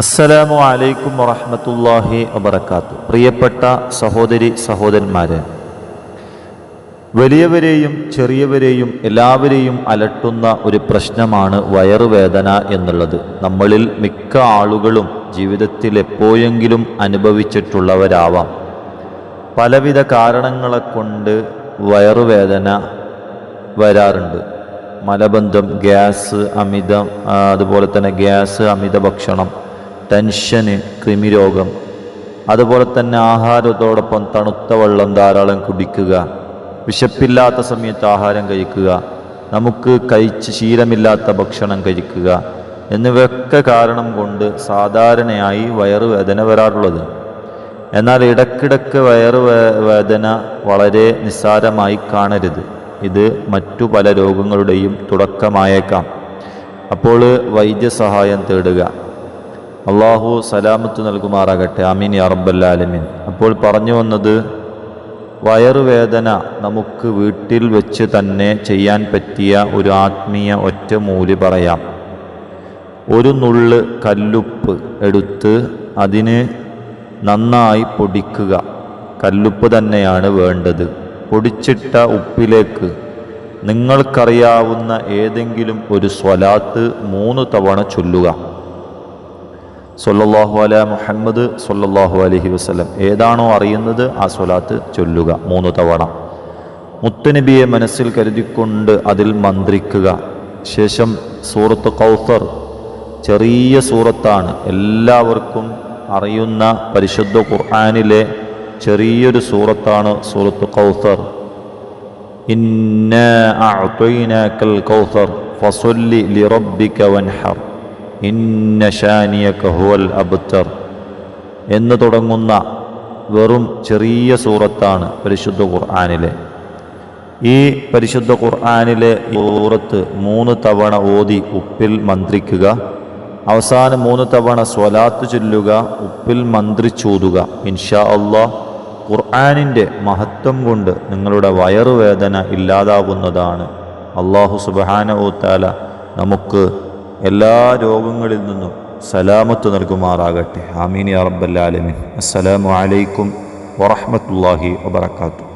അസ്സലാമു അലൈക്കും വറഹമത്തല്ലാഹി വബർക്കാത്തു പ്രിയപ്പെട്ട സഹോദരി സഹോദരന്മാരെ വലിയവരെയും ചെറിയവരെയും എല്ലാവരെയും അലട്ടുന്ന ഒരു പ്രശ്നമാണ് വയറുവേദന എന്നുള്ളത്. നമ്മളിൽ മിക്ക ആളുകളും ജീവിതത്തിൽ എപ്പോഴെങ്കിലും അനുഭവിച്ചിട്ടുള്ളവരാവാം. പലവിധ കാരണങ്ങളെ കൊണ്ട് വയറുവേദന വരാറുണ്ട്. മലബന്ധം ഗ്യാസ് അമിതം അതുപോലെ തന്നെ ഗ്യാസ് അമിത ഭക്ഷണം ടെൻഷന് കൃമിരോഗം അതുപോലെ തന്നെ ആഹാരത്തോടൊപ്പം തണുത്ത വെള്ളം ധാരാളം കുടിക്കുക വിശപ്പില്ലാത്ത സമയത്ത് ആഹാരം കഴിക്കുക നമുക്ക് കഴിച്ച് ശീലമില്ലാത്ത ഭക്ഷണം കഴിക്കുക എന്നിവയൊക്കെ കാരണം കൊണ്ട് സാധാരണയായി വയറുവേദന വരാറുള്ളത്. എന്നാൽ ഇടക്കിടക്ക് വയറ് വേദന വളരെ നിസ്സാരമായി കാണരുത്. ഇത് മറ്റു പല രോഗങ്ങളുടെയും തുടക്കമായേക്കാം. അപ്പോൾ വൈദ്യസഹായം തേടുക. അള്ളാഹു സലാമത്ത് നൽകുമാറാകട്ടെ. അമീൻ യാ റബ്ബല്ലാലമീൻ അപ്പോൾ പറഞ്ഞു വന്നത് വയറുവേദന നമുക്ക് വീട്ടിൽ വെച്ച് തന്നെ ചെയ്യാൻ പറ്റിയ ഒരു ആത്മീയ ഒറ്റമൂലി പറയാം. ഒരു നുള്ള് കല്ലുപ്പ് എടുത്ത് അതിന് നന്നായി പൊടിക്കുക. കല്ലുപ്പ് തന്നെയാണ് വേണ്ടത്. പൊടിച്ചിട്ട ഉപ്പിലേക്ക് നിങ്ങൾക്കറിയാവുന്ന ഏതെങ്കിലും ഒരു സ്വലാത്ത് മൂന്ന് തവണ ചൊല്ലുക. സൊല്ലാഹു അല മുഹമ്മദ് സൊല്ലാഹു അലഹി വസ്ലം ഏതാണോ അറിയുന്നത് ആ സ്വലാത്ത് ചൊല്ലുക. മൂന്ന് തവണ. മുത്തനബിയെ മനസ്സിൽ കരുതിക്കൊണ്ട് അതിൽ മന്ത്രിക്കുക. ശേഷം സൂറത്ത് കൗസർ. ചെറിയ സൂറത്താണ്. എല്ലാവർക്കും അറിയുന്ന പരിശുദ്ധ ഖുർആാനിലെ ചെറിയൊരു സൂറത്താണ് സൂറത്ത് കൗസർ. ഇന്ന കൗസർ ഫസൊല്ലി ലിറബ്ബിക വൻഹർ. ഇന്ന ഷാനിയക ഹുവൽ അബ്തർ എന്ന് തുടങ്ങുന്ന വെറും ചെറിയ സൂറത്താണ് പരിശുദ്ധ ഖുർആാനിലെ. ഈ പരിശുദ്ധ ഖുർആാനിലെ സൂറത്ത് മൂന്ന് തവണ ഓതി ഉപ്പിൽ മന്ത്രിക്കുക. അവസാനം മൂന്ന് തവണ സ്വലാത്ത് ചൊല്ലുക ഉപ്പിൽ മന്ത്രിച്ചൂതുക ഇൻഷാ അള്ളാഹ് ഖുർആാനിന്റെ മഹത്വം കൊണ്ട് നിങ്ങളുടെ വയറുവേദന ഇല്ലാതാകുന്നതാണ് അള്ളാഹു സുബാനവുത്താല നമുക്ക് എല്ലാ രോഗങ്ങളിൽ നിന്നും സലാമത്ത് നൽകുമാറാകട്ടെ. ആമീൻ അറബല്ലാലമിൻ അസ്സലാമു അലൈക്കും വറഹ്മത്തുള്ളാഹി വബറകാതുഹു.